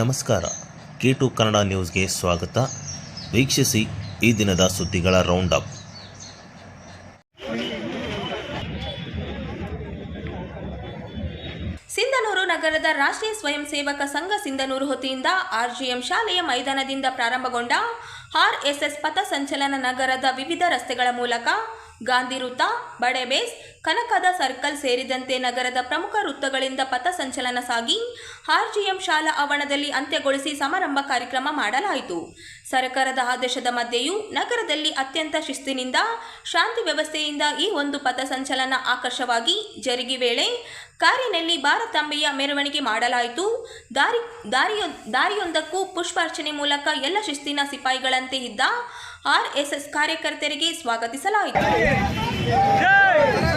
ನಮಸ್ಕಾರ. K to Kannada ನ್ಯೂಸ್ಗೆ ಸ್ವಾಗತ. ವೀಕ್ಷಿಸಿ ಈ ದಿನದ ಸುದ್ದಿಗಳ ರೌಂಡ್ ಅಪ್ ಸಿಂಧನೂರು ನಗರದ ರಾಷ್ಟ್ರೀಯ ಸ್ವಯಂ ಸೇವಕ ಸಂಘ ಸಿಂಧನೂರು ವತಿಯಿಂದ ಆರ್ಜಿಎಂ ಶಾಲೆಯ ಮೈದಾನದಿಂದ ಪ್ರಾರಂಭಗೊಂಡ ಆರ್ಎಸ್ಎಸ್ ಪಥಸಂಚಲನ ನಗರದ ವಿವಿಧ ರಸ್ತೆಗಳ ಮೂಲಕ ಗಾಂಧಿ ವೃತ್ತ ಬಡೆಬೇಸ್ ಕನಕದ ಸರ್ಕಲ್ ಸೇರಿದಂತೆ ನಗರದ ಪ್ರಮುಖ ವೃತ್ತಗಳಿಂದ ಪಥಸಂಚಲನ ಸಾಗಿ ಆರ್ಜಿಎಂ ಶಾಲಾ ಆವರಣದಲ್ಲಿ ಅಂತ್ಯಗೊಳಿಸಿ ಸಮಾರಂಭ ಕಾರ್ಯಕ್ರಮ ಮಾಡಲಾಯಿತು. ಸರ್ಕಾರದ ಆದೇಶದ ಮಧ್ಯೆಯೂ ನಗರದಲ್ಲಿ ಅತ್ಯಂತ ಶಿಸ್ತಿನಿಂದ ಶಾಂತಿ ವ್ಯವಸ್ಥೆಯಿಂದ ಈ ಒಂದು ಪಥಸಂಚಲನ ಆಕರ್ಷವಾಗಿ ಜರುಗಿ ವೇಳೆ ಕಾರಿನಲ್ಲಿ ಭಾರತಾಂಬೆಯ ಮೆರವಣಿಗೆ ಮಾಡಲಾಯಿತು. ದಾರಿ, ದಾರಿಯೊ, ದಾರಿಯೊಂದಕ್ಕೂ ಪುಷ್ಪಾರ್ಚನೆ ಮೂಲಕ ಎಲ್ಲ ಶಿಸ್ತಿನ ಸಿಪಾಯಿಗಳಂತೆ ಇದ್ದ ಆರ್ಎಸ್ಎಸ್ ಕಾರ್ಯಕರ್ತರಿಗೆ ಸ್ವಾಗತಿಸಲಾಯಿತು.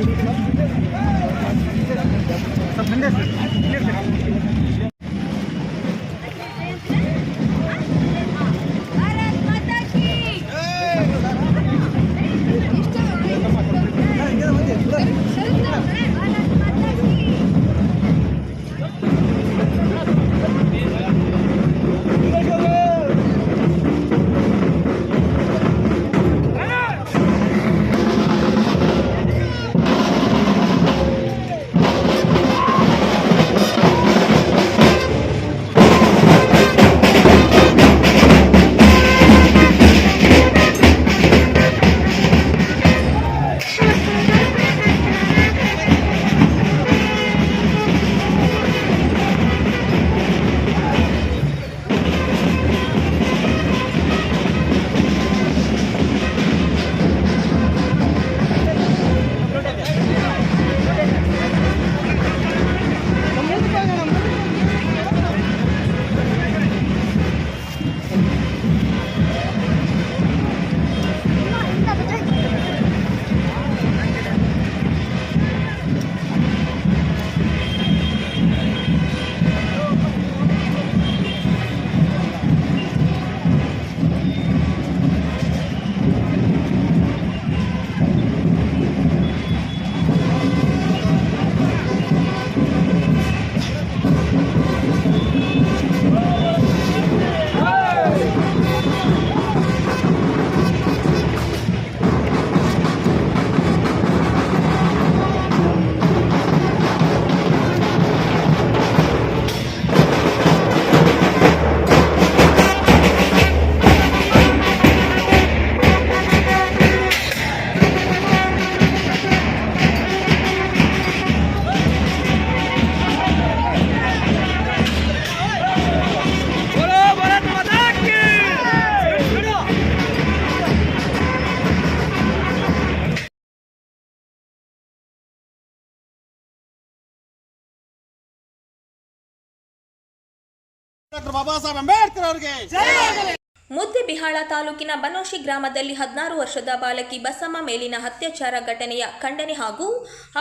سب ಡಾಕ್ಟರ್ ಬಾಬಾ ಸಾಹೇಬ್ ಅಂಬೇಡ್ಕರ್ ಅವರಿಗೆ. ಮುದ್ದೆಬಿಹಾಳ ತಾಲೂಕಿನ ಬನೋಶಿ ಗ್ರಾಮದಲ್ಲಿ ಹದಿನಾರು ವರ್ಷದ ಬಾಲಕಿ ಬಸಮ್ಮ ಮೇಲಿನ ಅತ್ಯಾಚಾರ ಘಟನೆಯ ಖಂಡನೆ ಹಾಗೂ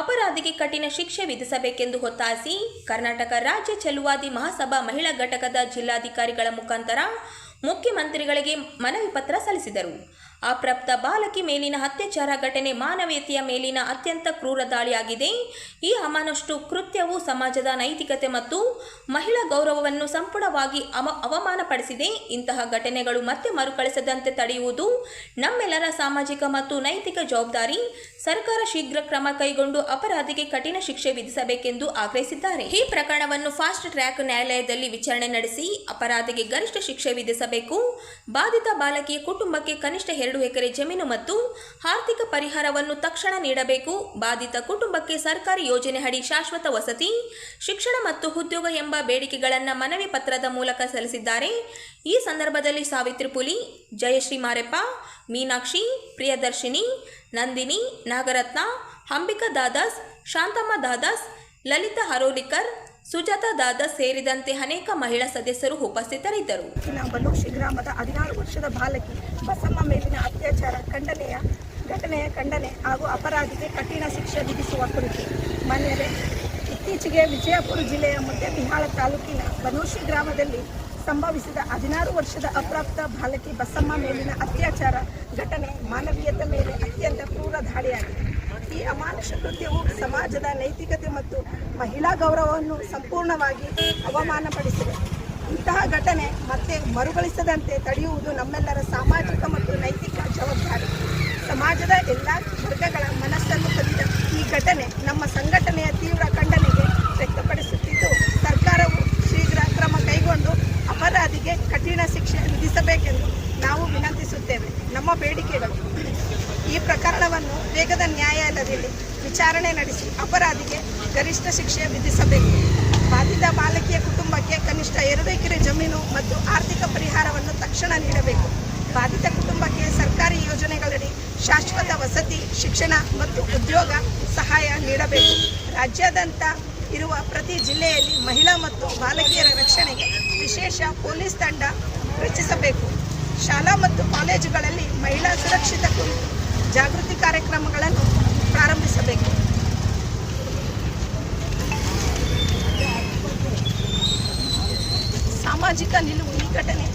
ಅಪರಾಧಿಗೆ ಕಠಿಣ ಶಿಕ್ಷೆ ವಿಧಿಸಬೇಕೆಂದು ಒತ್ತಾಯಿಸಿ ಕರ್ನಾಟಕ ರಾಜ್ಯ ಚೆಲುವಾದಿ ಮಹಾಸಭಾ ಮಹಿಳಾ ಘಟಕದ ಜಿಲ್ಲಾಧಿಕಾರಿಗಳ ಮುಖಾಂತರ ಮುಖ್ಯಮಂತ್ರಿಗಳಿಗೆ ಮನವಿ ಪತ್ರ ಸಲ್ಲಿಸಿದರು. ಅಪ್ರಾಪ್ತ ಬಾಲಕಿ ಮೇಲಿನ ಅತ್ಯಾಚಾರ ಘಟನೆ ಮಾನವೀಯತೆಯ ಮೇಲಿನ ಅತ್ಯಂತ ಕ್ರೂರ ದಾಳಿಯಾಗಿದೆ. ಈ ಅಮಾನಷ್ಟು ಕೃತ್ಯವು ಸಮಾಜದ ನೈತಿಕತೆ ಮತ್ತು ಮಹಿಳಾ ಗೌರವವನ್ನು ಸಂಪೂರ್ಣವಾಗಿ ಅವ, ಅವಮಾನಪಡಿಸಿದೆ. ಇಂತಹ ಘಟನೆಗಳು ಮತ್ತೆ ಮರುಕಳಿಸದಂತೆ ತಡೆಯುವುದು ನಮ್ಮೆಲ್ಲರ ಸಾಮಾಜಿಕ ಮತ್ತು ನೈತಿಕ ಜವಾಬ್ದಾರಿ. ಸರ್ಕಾರ ಶೀಘ್ರ ಕ್ರಮ ಕೈಗೊಂಡು ಅಪರಾಧಿಗೆ ಕಠಿಣ ಶಿಕ್ಷೆ ವಿಧಿಸಬೇಕೆಂದು ಆಗ್ರಹಿಸಿದ್ದಾರೆ. ಈ ಪ್ರಕರಣವನ್ನು ಫಾಸ್ಟ್ ಟ್ರ್ಯಾಕ್ ನ್ಯಾಯಾಲಯದಲ್ಲಿ ವಿಚಾರಣೆ ನಡೆಸಿ ಅಪರಾಧಿಗೆ ಗರಿಷ್ಠ ಶಿಕ್ಷೆ ವಿಧಿಸಬೇಕು. ಬಾಧಿತ ಬಾಲಕಿಯ ಕುಟುಂಬಕ್ಕೆ ಕನಿಷ್ಠ ಎರಡು ಎಕರೆ ಜಮೀನು ಮತ್ತು ಆರ್ಥಿಕ ಪರಿಹಾರವನ್ನು ತಕ್ಷಣ ನೀಡಬೇಕು. ಬಾಧಿತ ಕುಟುಂಬಕ್ಕೆ ಸರ್ಕಾರಿ ಯೋಜನೆ ಅಡಿ ಶಾಶ್ವತ ವಸತಿ, ಶಿಕ್ಷಣ ಮತ್ತು ಉದ್ಯೋಗ ಎಂಬ ಬೇಡಿಕೆಗಳನ್ನು ಮನವಿ ಪತ್ರದ ಮೂಲಕ ಸಲ್ಲಿಸಿದ್ದಾರೆ. ಈ ಸಂದರ್ಭದಲ್ಲಿ ಸಾವಿತ್ರಿ ಪುಲಿ ಜಯಶ್ರೀ ಮಾರೆಪ್ಪ, ಮೀನಾಕ್ಷಿ, ಪ್ರಿಯದರ್ಶಿನಿ, ನಂದಿನಿ, ನಾಗರತ್ನ, ಅಂಬಿಕಾ ದಾದಾಸ್, ಶಾಂತಮ್ಮ ದಾದಾಸ್, ಲಲಿತಾ ಹರೋಲಿಕರ್, ಸುಜಾತಾ ದಾದ ಸೇರಿದಂತೆ ಅನೇಕ ಮಹಿಳಾ ಸದಸ್ಯರು ಉಪಸ್ಥಿತರಿದ್ದರು. ಗ್ರಾಮದ ಹದಿನಾರು ವರ್ಷದ ಬಾಲಕಿ ಬಸಮ್ಮ ಮೇಲಿನ ಅತ್ಯಾಚಾರ ಖಂಡನೆಯ ಘಟನೆಯ ಖಂಡನೆ ಹಾಗೂ ಅಪರಾಧಿಗೆ ಕಠಿಣ ಶಿಕ್ಷೆ ವಿಧಿಸುವ ಕುರಿತು ಮನೆಯಲ್ಲಿ ಇತ್ತೀಚೆಗೆ ವಿಜಯಪುರ ಜಿಲ್ಲೆಯ ಮುದ್ದೆಬಿಹಾಳ ತಾಲೂಕಿನ ಬನೂಶಿ ಗ್ರಾಮದಲ್ಲಿ ಸಂಭವಿಸಿದ ಹದಿನಾರು ವರ್ಷದ ಅಪ್ರಾಪ್ತ ಬಾಲಕಿ ಬಸಮ್ಮ ಮೇಲಿನ ಅತ್ಯಾಚಾರ ಘಟನೆ ಮಾನವೀಯತೆ ಮೇಲೆ ಅತ್ಯಂತ ಕ್ರೂರ ದಾಳಿಯಾಗಿದೆ. ಈ ಅಮಾನುಷ ಕೃತ್ಯವು ಸಮಾಜದ ನೈತಿಕತೆ ಮತ್ತು ಮಹಿಳಾ ಗೌರವವನ್ನು ಸಂಪೂರ್ಣವಾಗಿ ಅವಮಾನಪಡಿಸಿದೆ. ಇಂತಹ ಘಟನೆ ಮತ್ತೆ ಮರುಕಳಿಸದಂತೆ ತಡೆಯುವುದು ನಮ್ಮೆಲ್ಲರ ಸಾಮಾಜಿಕ ಮತ್ತು ನೈತಿಕ ಜವಾಬ್ದಾರಿ. ಸಮಾಜದ ಎಲ್ಲ ವರ್ಗಗಳ ಮನಸ್ಸನ್ನು ಕದಿದ ಈ ಘಟನೆ ನಮ್ಮ ಸಂಘಟನೆಯ ತೀವ್ರ ಖಂಡನೆಗೆ ವ್ಯಕ್ತಪಡಿಸುತ್ತಿದ್ದು, ಸರ್ಕಾರವು ಶೀಘ್ರ ಕ್ರಮ ಕೈಗೊಂಡು ಅಪರಾಧಿಗೆ ಕಠಿಣ ಶಿಕ್ಷೆ ವಿಧಿಸಬೇಕೆಂದು ನಾವು ವಿನಂತಿಸುತ್ತೇವೆ. ನಮ್ಮ ಬೇಡಿಕೆಗಳು ಈ ಪ್ರಕರಣವನ್ನು ವೇಗದ ನ್ಯಾಯಾಲಯದಲ್ಲಿ ವಿಚಾರಣೆ ನಡೆಸಿ ಅಪರಾಧಿಗೆ ಗರಿಷ್ಠ ಶಿಕ್ಷೆ ವಿಧಿಸಬೇಕು. ಬಾಧಿತ ಬಾಲಕಿಯ ಕುಟುಂಬಕ್ಕೆ ಕನಿಷ್ಠ ಎರಡು ಎಕರೆ ಜಮೀನು ಮತ್ತು ಆರ್ಥಿಕ ಪರಿಹಾರವನ್ನು ತಕ್ಷಣ ನೀಡಬೇಕು. ಬಾಧಿತ ಕುಟುಂಬಕ್ಕೆ ಸರ್ಕಾರಿ ಯೋಜನೆಗಳಡಿ ಶಾಶ್ವತ ವಸತಿ, ಶಿಕ್ಷಣ ಮತ್ತು ಉದ್ಯೋಗ ಸಹಾಯ ನೀಡಬೇಕು. ರಾಜ್ಯಾದ್ಯಂತ ಇರುವ ಪ್ರತಿ ಜಿಲ್ಲೆಯಲ್ಲಿ ಮಹಿಳಾ ಮತ್ತು ಬಾಲಕಿಯರ ರಕ್ಷಣೆಗೆ ವಿಶೇಷ ಪೊಲೀಸ್ ತಂಡ ರಚಿಸಬೇಕು. ಶಾಲಾ ಮತ್ತು ಕಾಲೇಜುಗಳಲ್ಲಿ ಮಹಿಳಾ ಸುರಕ್ಷಿತ ಕುರಿತು ಜಾಗೃತಿ ಕಾರ್ಯಕ್ರಮಗಳನ್ನು ಪ್ರಾರಂಭಿಸಬೇಕು. ಸಾಮಾಜಿಕ ನಿಲುವು ಈ ಘಟನೆ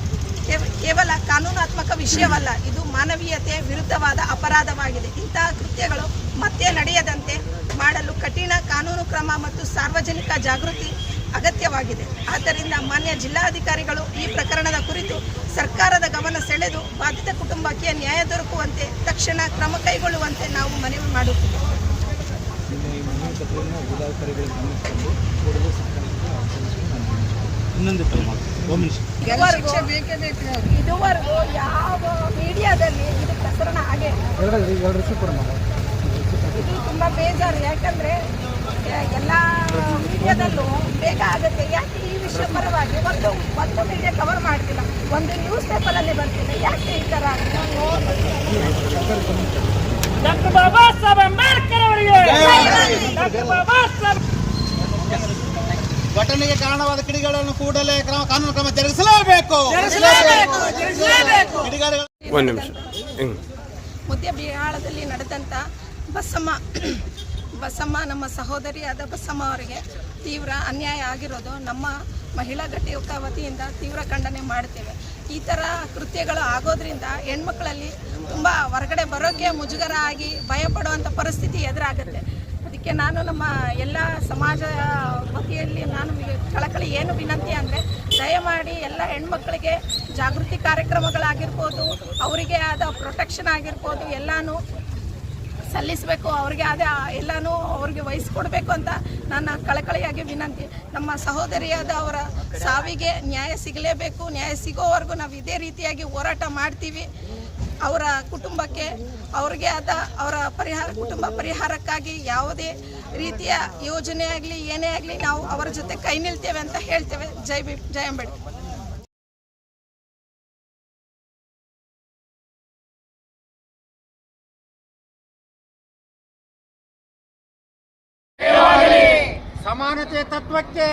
ಕೇವ- ಕೇವಲ ಕಾನೂನಾತ್ಮಕ ವಿಷಯವಲ್ಲ, ಇದು ಮಾನವೀಯತೆ ವಿರುದ್ಧವಾದ ಅಪರಾಧವಾಗಿದೆ. ಇಂತಹ ಕೃತ್ಯಗಳು ಮತ್ತೆ ನಡೆಯದಂತೆ ಮಾಡಲು ಕಠಿಣ ಕಾನೂನು ಕ್ರಮ ಮತ್ತು ಸಾರ್ವಜನಿಕ ಜಾಗೃತಿ ಅಗತ್ಯವಾಗಿದೆ. ಆದ್ದರಿಂದ ಮಾನ್ಯ ಜಿಲ್ಲಾಧಿಕಾರಿಗಳು ಈ ಪ್ರಕರಣದ ಕುರಿತು ಸರ್ಕಾರದ ಗಮನ ಸೆಳೆದು ಬಾಧಿತ ಕುಟುಂಬಕ್ಕೆ ನ್ಯಾಯ ದೊರಕುವಂತೆ ತಕ್ಷಣ ಕ್ರಮ ಕೈಗೊಳ್ಳುವಂತೆ ನಾವು ಮನವಿ ಮಾಡುತ್ತಿದ್ದೇವೆ. ಇನ್ನೊಂದು ಇದುವರೆಗೂ ಇದುವರೆಗೂ ಯಾವ ಮೀಡಿಯಾದಲ್ಲಿ ಇದು ಪ್ರಸರಣ ಆಗೇ. ಇದು ತುಂಬ ಬೇಜಾರು. ಯಾಕಂದ್ರೆ ಎಲ್ಲ ಮೀಡಿಯಾದಲ್ಲೂ ಬೇಗ ಆಗುತ್ತೆ. ಯಾಕೆ ಈ ವಿಷಯ ಪರವಾಗಿ ಒಂದು ಒಂದು ಮೀಡಿಯಾ ಕವರ್ ಮಾಡ್ತಿಲ್ಲ? ಒಂದು ನ್ಯೂಸ್ ಪೇಪರಲ್ಲಿ ಬರ್ತಿಲ್ಲ ಯಾಕೆ ಈ ಥರ ಡಾಕ್ಟರ್ ಬಾಬಾ ಸಾಹೇಬ್ ಅಂಬೇಡ್ಕರ್ ಅವರಿಗೆ. ಡಾಕ್ಟರ್ ಬಾಬಾ ಸಾಹೇಬ್ ಘಟನೆಗೆ ಕಾರಣವಾದ ಕಿಡಿಗಳನ್ನು ಕೂಡಲೇ ಕ್ರಮ ಕಾನೂನು ಕ್ರಮ ಜರುಗಿಸಲೇಬೇಕು ಕಿಡಿಗಾರಿಗಳ ಮುದ್ದೆ ಬಿಹಾಳದಲ್ಲಿ ನಡೆದಂಥ ಬಸಮ್ಮ ಬಸಮ್ಮ ನಮ್ಮ ಸಹೋದರಿಯಾದ ಬಸಮ್ಮ ಅವರಿಗೆ ತೀವ್ರ ಅನ್ಯಾಯ ಆಗಿರೋದು ನಮ್ಮ ಮಹಿಳಾ ಘಟಕ ವತಿಯಿಂದ ತೀವ್ರ ಖಂಡನೆ ಮಾಡ್ತೇವೆ ಈ ಥರ ಕೃತ್ಯಗಳು ಆಗೋದ್ರಿಂದ ಹೆಣ್ಮಕ್ಳಲ್ಲಿ ತುಂಬ ಹೊರಗಡೆ ಬರೋಕ್ಕೆ ಮುಜುಗರ ಆಗಿ ಭಯಪಡುವಂಥ ಪರಿಸ್ಥಿತಿ ಎದುರಾಗುತ್ತೆ. ಅದಕ್ಕೆ ನಾನು ನಮ್ಮ ಎಲ್ಲ ಸಮಾಜ ವತಿಯಲ್ಲಿ ನಾನು ಕಳಕಳಿ ಏನು ವಿನಂತಿ ಅಂದರೆ ದಯಮಾಡಿ ಎಲ್ಲ ಹೆಣ್ಮಕ್ಳಿಗೆ ಜಾಗೃತಿ ಕಾರ್ಯಕ್ರಮಗಳಾಗಿರ್ಬೋದು, ಅವರಿಗೆ ಆದ ಪ್ರೊಟೆಕ್ಷನ್ ಆಗಿರ್ಬೋದು, ಎಲ್ಲನೂ ಸಲ್ಲಿಸಬೇಕು, ಅವ್ರಿಗೆ ಅದೇ ಎಲ್ಲನೂ ಅವ್ರಿಗೆ ವಹಿಸ್ಕೊಡ್ಬೇಕು ಅಂತ ನನ್ನ ಕಳಕಳಿಯಾಗಿ ವಿನಂತಿ. ನಮ್ಮ ಸಹೋದರಿಯಾದ ಅವರ ಸಾವಿಗೆ ನ್ಯಾಯ ಸಿಗಲೇಬೇಕು, ನ್ಯಾಯ ಸಿಗೋವರೆಗೂ ನಾವು ಇದೇ ರೀತಿಯಾಗಿ ಹೋರಾಟ ಮಾಡ್ತೀವಿ. ಅವರ ಕುಟುಂಬಕ್ಕೆ ಅವ್ರಿಗೆ ಆದ ಅವರ ಪರಿಹಾರ, ಕುಟುಂಬ ಪರಿಹಾರಕ್ಕಾಗಿ ಯಾವುದೇ ರೀತಿಯ ಯೋಜನೆ ಆಗಲಿ, ಏನೇ ಆಗಲಿ ನಾವು ಅವರ ಜೊತೆ ಕೈ ನಿಲ್ತೇವೆ ಅಂತ ಹೇಳ್ತೇವೆ. ಜೈ ಬಿ ಜೈ ಅಂಬೇಡ್ಕರ್. ಸಮಾನತೆ ತತ್ವಕ್ಕೆ.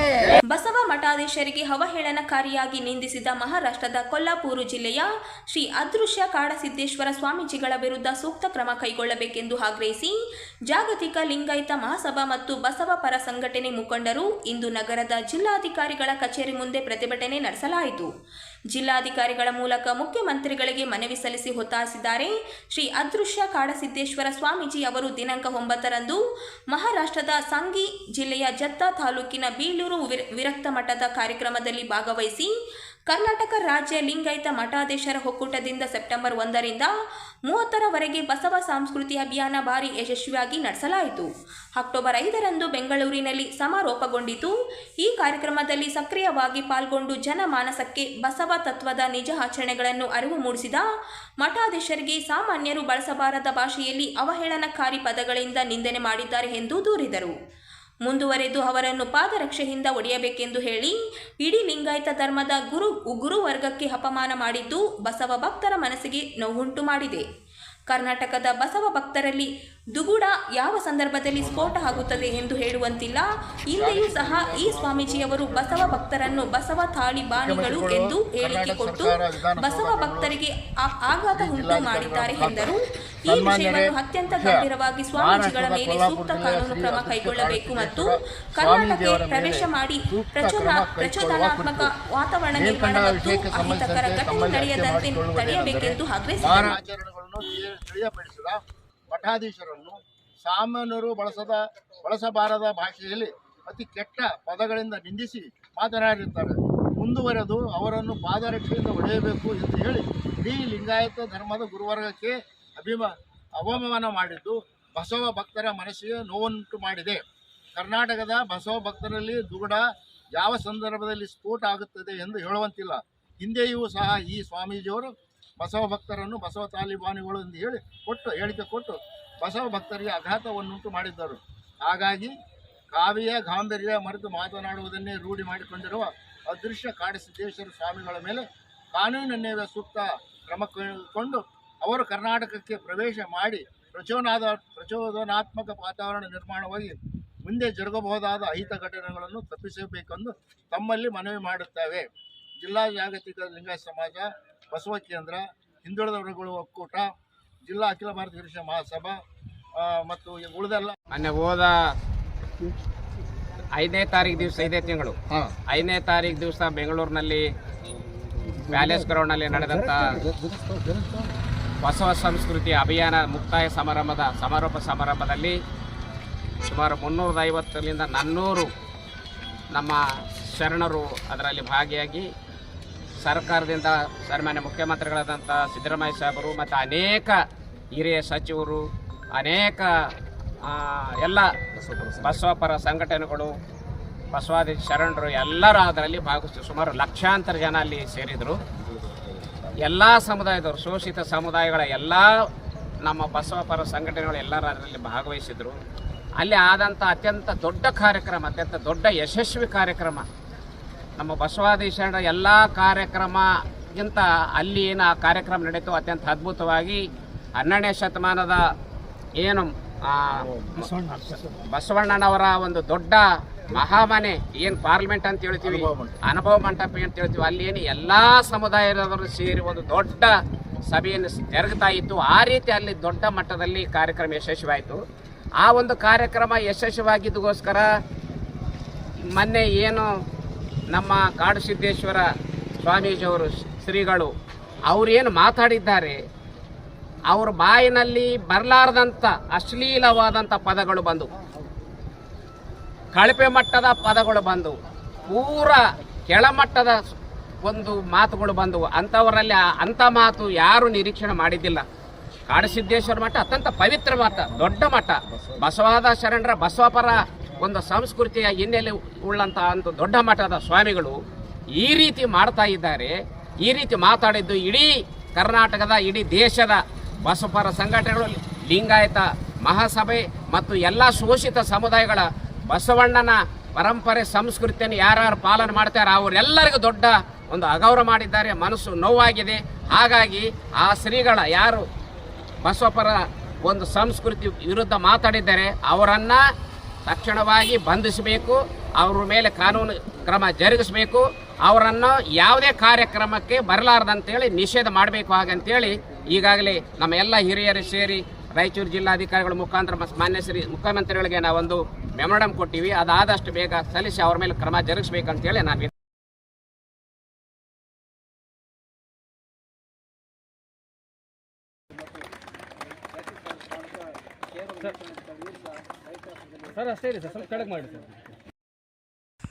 ಬಸವ ಮಠಾಧೀಶರಿಗೆ ಅವಹೇಳನಕಾರಿಯಾಗಿ ನಿಂದಿಸಿದ ಮಹಾರಾಷ್ಟ್ರದ ಕೊಲ್ಲಾಪುರ ಜಿಲ್ಲೆಯ ಶ್ರೀ ಅದೃಶ್ಯ ಕಾಡಸಿದ್ದೇಶ್ವರ ಸ್ವಾಮೀಜಿಗಳ ವಿರುದ್ಧ ಸೂಕ್ತ ಕ್ರಮ ಕೈಗೊಳ್ಳಬೇಕೆಂದು ಆಗ್ರಹಿಸಿ ಜಾಗತಿಕ ಲಿಂಗಾಯತ ಮಹಾಸಭಾ ಮತ್ತು ಬಸವ ಪರ ಸಂಘಟನೆ ಮುಖಂಡರು ಇಂದು ನಗರದ ಜಿಲ್ಲಾಧಿಕಾರಿಗಳ ಕಚೇರಿ ಮುಂದೆ ಪ್ರತಿಭಟನೆ ನಡೆಸಲಾಯಿತು. ಜಿಲ್ಲಾಧಿಕಾರಿಗಳ ಮೂಲಕ ಮುಖ್ಯಮಂತ್ರಿಗಳಿಗೆ ಮನವಿ ಸಲ್ಲಿಸಿ ಒತ್ತಾಯಿಸಿದ್ದಾರೆ. ಶ್ರೀ ಅದೃಶ್ಯ ಕಾಡಸಿದ್ದೇಶ್ವರ ಸ್ವಾಮೀಜಿ ಅವರು ದಿನಾಂಕ ಒಂಬತ್ತರಂದು ಮಹಾರಾಷ್ಟ್ರದ ಸಂಗಿ ಜಿಲ್ಲೆಯ ಜತ್ತ ತಾಲೂಕಿನ ಬೀಳೂರು ವಿರ- ವಿರಕ್ತ ಮಠದ ಕಾರ್ಯಕ್ರಮದಲ್ಲಿ ಭಾಗವಹಿಸಿ ಕರ್ನಾಟಕ ರಾಜ್ಯ ಲಿಂಗಾಯತ ಮಠಾಧೀಶರ ಒಕ್ಕೂಟದಿಂದ ಸೆಪ್ಟೆಂಬರ್ ಒಂದರಿಂದ ಮೂವತ್ತರವರೆಗೆ ಬಸವ ಸಂಸ್ಕೃತಿ ಅಭಿಯಾನ ಭಾರಿ ಯಶಸ್ವಿಯಾಗಿ ನಡೆಸಲಾಯಿತು. ಅಕ್ಟೋಬರ್ ಐದರಂದು ಬೆಂಗಳೂರಿನಲ್ಲಿ ಸಮಾರೋಪಗೊಂಡಿತು. ಈ ಕಾರ್ಯಕ್ರಮದಲ್ಲಿ ಸಕ್ರಿಯವಾಗಿ ಪಾಲ್ಗೊಂಡು ಜನಮಾನಸಕ್ಕೆ ಬಸವ ತತ್ವದ ನಿಜ ಆಚರಣೆಗಳನ್ನು ಅರಿವು ಮೂಡಿಸಿದ ಮಠಾಧೀಶರಿಗೆ ಸಾಮಾನ್ಯರು ಬಳಸಬಾರದ ಭಾಷೆಯಲ್ಲಿ ಅವಹೇಳನಕಾರಿ ಪದಗಳಿಂದ ನಿಂದನೆ ಮಾಡಿದ್ದಾರೆ ಎಂದು ದೂರಿದರು. ಮುಂದುವರೆದು ಅವರನ್ನು ಪಾದರಕ್ಷೆಯಿಂದ ಒಡೆಯಬೇಕೆಂದು ಹೇಳಿ ಇಡೀ ಲಿಂಗಾಯತ ಧರ್ಮದ ಗುರು ಗುರುವರ್ಗಕ್ಕೆ ಅಪಮಾನ ಮಾಡಿದ್ದು ಬಸವ ಭಕ್ತರ ಮನಸ್ಸಿಗೆ ನೋವುಂಟು ಮಾಡಿದೆ. ಕರ್ನಾಟಕದ ಬಸವ ಭಕ್ತರಲ್ಲಿ ದುಗುಡ ಯಾವ ಸಂದರ್ಭದಲ್ಲಿ ಸ್ಫೋಟ ಆಗುತ್ತದೆ ಎಂದು ಹೇಳುವಂತಿಲ್ಲ. ಇಲ್ಲಿಯೂ ಸಹ ಈ ಸ್ವಾಮೀಜಿಯವರು ಬಸವ ಭಕ್ತರನ್ನು ಬಸವ ತಾಳಿ ಬಾಣಿಗಳು ಎಂದು ಹೇಳಿಕೆ ಕೊಟ್ಟು ಬಸವ ಭಕ್ತರಿಗೆ ಆಘಾತ ಉಂಟು ಮಾಡಿದ್ದಾರೆ ಎಂದರು. ಈ ವಿಷಯವನ್ನು ಅತ್ಯಂತ ಗಂಭೀರವಾಗಿ ಸ್ವಾಮೀಜಿಗಳ ಮೇಲೆ ಸೂಕ್ತ ಕಾನೂನು ಕ್ರಮ ಕೈಗೊಳ್ಳಬೇಕು ಮತ್ತು ಕರ್ನಾಟಕಕ್ಕೆ ಪ್ರವೇಶ ಮಾಡಿ ಪ್ರಚೋದ ಪ್ರಚೋದನಾತ್ಮಕ ವಾತಾವರಣ ನಿರ್ಮಾಣ ಮತ್ತು ಅಹಿತಕರ ಘಟನೆ ನಡೆಯದಂತೆ ತಡೆಯಬೇಕೆಂದು ಆಗ್ರಹಿಸಿದರು. ಮಠಾಧೀಶರನ್ನು ಸಾಮಾನ್ಯರು ಬಳಸದ, ಬಳಸಬಾರದ ಭಾಷೆಯಲ್ಲಿ ಅತಿ ಕೆಟ್ಟ ಪದಗಳಿಂದ ನಿಂದಿಸಿ ಮಾತನಾಡಿರುತ್ತಾರೆ. ಮುಂದುವರೆದು ಅವರನ್ನು ಪಾದರಕ್ಷೆಯಿಂದ ಹೊಡೆಯಬೇಕು ಎಂದು ಹೇಳಿ ಇಡೀ ಲಿಂಗಾಯತ ಧರ್ಮದ ಗುರುವರ್ಗಕ್ಕೆ ಅಭಿಮ, ಅವಮಾನ ಮಾಡಿದ್ದು ಬಸವ ಭಕ್ತರ ಮನಸ್ಸಿಗೆ ನೋವುಂಟು ಮಾಡಿದೆ. ಕರ್ನಾಟಕದ ಬಸವ ಭಕ್ತರಲ್ಲಿ ದುಗುಡ ಯಾವ ಸಂದರ್ಭದಲ್ಲಿ ಸ್ಫೋಟ ಆಗುತ್ತದೆ ಎಂದು ಹೇಳುವಂತಿಲ್ಲ. ಹಿಂದೆಯೂ ಸಹ ಈ ಸ್ವಾಮೀಜಿಯವರು ಬಸವ ಭಕ್ತರನ್ನು ಬಸವ ತಾಲಿಬಾನಿಗಳು ಎಂದು ಹೇಳಿ ಕೊಟ್ಟು, ಹೇಳಿಕೆ ಕೊಟ್ಟು ಬಸವ ಭಕ್ತರಿಗೆ ಆಘಾತವನ್ನುಂಟು ಮಾಡಿದ್ದರು. ಹಾಗಾಗಿ ಕಾವ್ಯ ಗಾಂಭೀರ್ಯ ಮರೆತು ಮಾತನಾಡುವುದನ್ನೇ ರೂಢಿ ಮಾಡಿಕೊಂಡಿರುವ ಅದೃಶ್ಯ ಕಾಡಸಿದ್ದೇಶ್ವರ ಸ್ವಾಮಿಗಳ ಮೇಲೆ ಕಾನೂನನ್ನೇ ಸೂಕ್ತ ಕ್ರಮ ಕೈಗೊಂಡು ಅವರು ಕರ್ನಾಟಕಕ್ಕೆ ಪ್ರವೇಶ ಮಾಡಿ ಪ್ರಚೋದನಾದ ಪ್ರಚೋದನಾತ್ಮಕ ವಾತಾವರಣ ನಿರ್ಮಾಣವಾಗಿ ಮುಂದೆ ಜರುಗಬಹುದಾದ ಅಹಿತ ಘಟನೆಗಳನ್ನು ತಪ್ಪಿಸಬೇಕೆಂದು ತಮ್ಮಲ್ಲಿ ಮನವಿ ಮಾಡುತ್ತೇವೆ. ಜಿಲ್ಲಾ ಜಾಗತಿಕ ಲಿಂಗಾಯತ ಸಮಾಜ ಬಸವ ಕೇಂದ್ರ ಹಿಂದುಳಿದ ವರ್ಗಗಳು ಒಕ್ಕೂಟ ಜಿಲ್ಲಾ ಅಖಿಲ ಭಾರತ ಗಿರಿಶ ಮಹಾಸಭಾ ಮತ್ತು ಉಳಿದೆಲ್ಲ ಮೊನ್ನೆ ಹೋದ ಐದನೇ ತಾರೀಕು ದಿವಸ ಐದೇ ತಿಂಗಳು. ಐದನೇ ತಾರೀಕು ದಿವಸ ಬೆಂಗಳೂರಿನಲ್ಲಿ ಪ್ಯಾಲೇಸ್ ಗ್ರೌಂಡ್ನಲ್ಲಿ ನಡೆದಂಥ ಬಸವ ಸಂಸ್ಕೃತಿ ಅಭಿಯಾನ ಮುಕ್ತಾಯ ಸಮಾರಂಭದ ಸಮಾರೋಪ ಸಮಾರಂಭದಲ್ಲಿ ಸುಮಾರು ಮುನ್ನೂರೈವತ್ತರಿಂದ ನಾನ್ನೂರು ನಮ್ಮ ಶರಣರು ಅದರಲ್ಲಿ ಭಾಗಿಯಾಗಿ ಸರ್ಕಾರದಿಂದ ಸನ್ಮಾನ್ಯ ಮುಖ್ಯಮಂತ್ರಿಗಳಾದಂಥ ಸಿದ್ದರಾಮಯ್ಯ ಸಾಹೇಬರು ಮತ್ತು ಅನೇಕ ಹಿರಿಯ ಸಚಿವರು, ಅನೇಕ ಎಲ್ಲ ಬಸವಪರ ಸಂಘಟನೆಗಳು, ಬಸವಾದಿ ಶರಣರು ಎಲ್ಲರೂ ಅದರಲ್ಲಿ ಭಾಗವಹಿಸಿ ಸುಮಾರು ಲಕ್ಷಾಂತರ ಜನ ಅಲ್ಲಿ ಸೇರಿದರು. ಎಲ್ಲ ಸಮುದಾಯದವರು, ಶೋಷಿತ ಸಮುದಾಯಗಳ ಎಲ್ಲ ನಮ್ಮ ಬಸವಪರ ಸಂಘಟನೆಗಳು ಎಲ್ಲರೂ ಅದರಲ್ಲಿ ಭಾಗವಹಿಸಿದರು. ಅಲ್ಲಿ ಆದಂಥ ಅತ್ಯಂತ ದೊಡ್ಡ ಕಾರ್ಯಕ್ರಮ, ಅತ್ಯಂತ ದೊಡ್ಡ ಯಶಸ್ವಿ ಕಾರ್ಯಕ್ರಮ ನಮ್ಮ ಬಸವಾದಿ ಶರಣ ಎಲ್ಲ ಕಾರ್ಯಕ್ರಮಗಿಂತ ಅಲ್ಲಿ ಏನು ಆ ಕಾರ್ಯಕ್ರಮ ನಡೀತು ಅತ್ಯಂತ ಅದ್ಭುತವಾಗಿ ಹನ್ನೆರಡನೇ ಶತಮಾನದ ಏನು ಬಸವಣ್ಣನವರ ಒಂದು ದೊಡ್ಡ ಮಹಾಮನೆ ಏನು ಪಾರ್ಲಿಮೆಂಟ್ ಅಂತ ಹೇಳ್ತೀವಿ ಅನುಭವ ಮಂಟಪ. ಅಂತ ಹೇಳ್ತೀವಿ ಅಲ್ಲಿ ಏನು ಎಲ್ಲ ಸಮುದಾಯದವರು ಸೇರಿ ಒಂದು ದೊಡ್ಡ ಸಭೆಯನ್ನು ಜರುಗ್ತಾ ಇತ್ತು. ಆ ರೀತಿ ಅಲ್ಲಿ ದೊಡ್ಡ ಮಟ್ಟದಲ್ಲಿ ಕಾರ್ಯಕ್ರಮ ಯಶಸ್ವಿಯಾಯಿತು. ಆ ಒಂದು ಕಾರ್ಯಕ್ರಮ ಯಶಸ್ವಿಯಾಗಿದ್ದಕ್ಕೋಸ್ಕರ ಮೊನ್ನೆ ಏನು ನಮ್ಮ ಕಾಡು ಸಿದ್ದೇಶ್ವರ ಸ್ವಾಮೀಜಿಯವರು ಶ್ರೀಗಳು, ಅವರೇನು ಮಾತಾಡಿದ್ದಾರೆ, ಅವ್ರ ಬಾಯಿನಲ್ಲಿ ಬರಲಾರದಂಥ ಅಶ್ಲೀಲವಾದಂಥ ಪದಗಳು ಬಂದು, ಕಳಪೆ ಮಟ್ಟದ ಪದಗಳು ಬಂದು, ಪೂರ ಕೆಳಮಟ್ಟದ ಒಂದು ಮಾತುಗಳು ಬಂದವು ಅಂಥವರಲ್ಲಿ ಅಂಥ ಮಾತು ಯಾರು ನಿರೀಕ್ಷಣೆ ಮಾಡಿದ್ದಿಲ್ಲ. ಕಾಡಸಿದ್ದೇಶ್ವರ ಮಠ ಅತ್ಯಂತ ಪವಿತ್ರ ಮಠ, ದೊಡ್ಡ ಮಠ. ಬಸವಾದ ಶರಣರ ಬಸವಪರ ಒಂದು ಸಂಸ್ಕೃತಿಯ ಹಿನ್ನೆಲೆ ಉಳ್ಳಂತಹ ಒಂದು ದೊಡ್ಡ ಮಠದ ಸ್ವಾಮಿಗಳು ಈ ರೀತಿ ಮಾಡ್ತಾ ಇದ್ದಾರೆ. ಈ ರೀತಿ ಮಾತಾಡಿದ್ದು ಇಡೀ ಕರ್ನಾಟಕದ, ಇಡೀ ದೇಶದ ಬಸಪರ ಸಂಘಟನೆಗಳು, ಲಿಂಗಾಯತ ಮಹಾಸಭೆ ಮತ್ತು ಎಲ್ಲ ಶೋಷಿತ ಸಮುದಾಯಗಳ ಬಸವಣ್ಣನ ಪರಂಪರೆ, ಸಂಸ್ಕೃತಿಯನ್ನು ಯಾರ್ಯಾರು ಪಾಲನೆ ಮಾಡ್ತಾರೆ ಅವರೆಲ್ಲರಿಗೂ ದೊಡ್ಡ ಒಂದು ಅಗೌರವ ಮಾಡಿದ್ದಾರೆ. ಮನಸ್ಸು ನೋವಾಗಿದೆ. ಹಾಗಾಗಿ ಆ ಶ್ರೀಗಳ ಯಾರು ಬಸವಪರ ಒಂದು ಸಂಸ್ಕೃತಿ ವಿರುದ್ಧ ಮಾತಾಡಿದ್ದಾರೆ, ಅವರನ್ನ ತಕ್ಷಣವಾಗಿ ಬಂಧಿಸಬೇಕು, ಅವ್ರ ಮೇಲೆ ಕಾನೂನು ಕ್ರಮ ಜರುಗಿಸಬೇಕು, ಅವರನ್ನು ಯಾವುದೇ ಕಾರ್ಯಕ್ರಮಕ್ಕೆ ಬರಲಾರ್ದಂತೇಳಿ ನಿಷೇಧ ಮಾಡಬೇಕು ಹಾಗಂತೇಳಿ ಈಗಾಗಲೇ ನಮ್ಮ ಎಲ್ಲ ಹಿರಿಯರು ಸೇರಿ ರಾಯಚೂರು ಜಿಲ್ಲಾಧಿಕಾರಿಗಳ ಮುಖಾಂತರ ಮಾನ್ಯ ಶ್ರೀ ಮುಖ್ಯಮಂತ್ರಿಗಳಿಗೆ ನಾವೊಂದು ಮೆಮೊರಂ ಕೊಟ್ಟಿವಿ. ಅದಾದಷ್ಟು ಬೇಗ ಸಲ್ಲಿಸಿ ಅವ್ರ ಮೇಲೆ ಕ್ರಮ ಜರುಗಿಸಬೇಕಂತೇಳಿ ನಾನು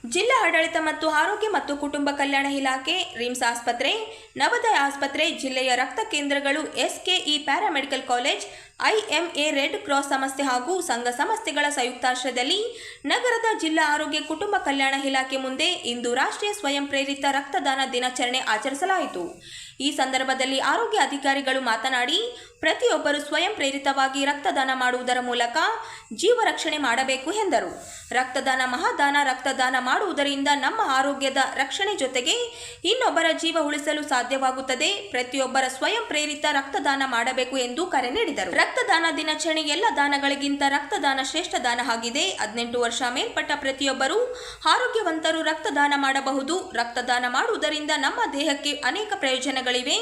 ಜಿಲ್ಲಾ ಆಡಳಿತ ಮತ್ತು ಆರೋಗ್ಯ ಮತ್ತು ಕುಟುಂಬ ಕಲ್ಯಾಣ ಇಲಾಖೆ, ರಿಮ್ಸ್ ಆಸ್ಪತ್ರೆ, ನವೋದಯ ಆಸ್ಪತ್ರೆ, ಜಿಲ್ಲೆಯ ರಕ್ತ ಕೇಂದ್ರಗಳು, SKE paramedical college IMA red cross ಸಂಸ್ಥೆ ಹಾಗೂ ಸಂಘ ಸಂಸ್ಥೆಗಳ ಸಂಯುಕ್ತಾಶ್ರಯದಲ್ಲಿ ನಗರದ ಜಿಲ್ಲಾ ಆರೋಗ್ಯ ಕುಟುಂಬ ಕಲ್ಯಾಣ ಇಲಾಖೆ ಮುಂದೆ ಇಂದು ರಾಷ್ಟ್ರೀಯ ಸ್ವಯಂ ಪ್ರೇರಿತ ರಕ್ತದಾನ ದಿನಾಚರಣೆ ಆಚರಿಸಲಾಯಿತು. ಈ ಸಂದರ್ಭದಲ್ಲಿ ಆರೋಗ್ಯ ಅಧಿಕಾರಿಗಳು ಮಾತನಾಡಿ, ಪ್ರತಿಯೊಬ್ಬರು ಸ್ವಯಂ ಪ್ರೇರಿತವಾಗಿ ರಕ್ತದಾನ ಮಾಡುವುದರ ಮೂಲಕ ಜೀವ ರಕ್ಷಣೆ ಮಾಡಬೇಕು ಎಂದರು. ರಕ್ತದಾನ ಮಹಾದಾನ ರಕ್ತದಾನ ಮಾಡುವುದರಿಂದ ನಮ್ಮ ಆರೋಗ್ಯದ ರಕ್ಷಣೆ ಜೊತೆಗೆ ಇನ್ನೊಬ್ಬರ ಜೀವ ಉಳಿಸಲು ಸಾಧ್ಯವಾಗುತ್ತದೆ. ಪ್ರತಿಯೊಬ್ಬರ ಸ್ವಯಂ ಪ್ರೇರಿತ ರಕ್ತದಾನ ಮಾಡಬೇಕು ಎಂದು ಕರೆ ನೀಡಿದರು. ರಕ್ತದಾನ ದಿನಾಚರಣೆ ಎಲ್ಲ ದಾನಗಳಿಗಿಂತ ರಕ್ತದಾನ ಶ್ರೇಷ್ಠ ದಾನ ಆಗಿದೆ. ಹದಿನೆಂಟು ವರ್ಷ ಮೇಲ್ಪಟ್ಟ ಪ್ರತಿಯೊಬ್ಬರು ಆರೋಗ್ಯವಂತರು ರಕ್ತದಾನ ಮಾಡಬಹುದು. ರಕ್ತದಾನ ಮಾಡುವುದರಿಂದ ನಮ್ಮ ದೇಹಕ್ಕೆ ಅನೇಕ ಪ್ರಯೋಜನಗಳಿವೆ.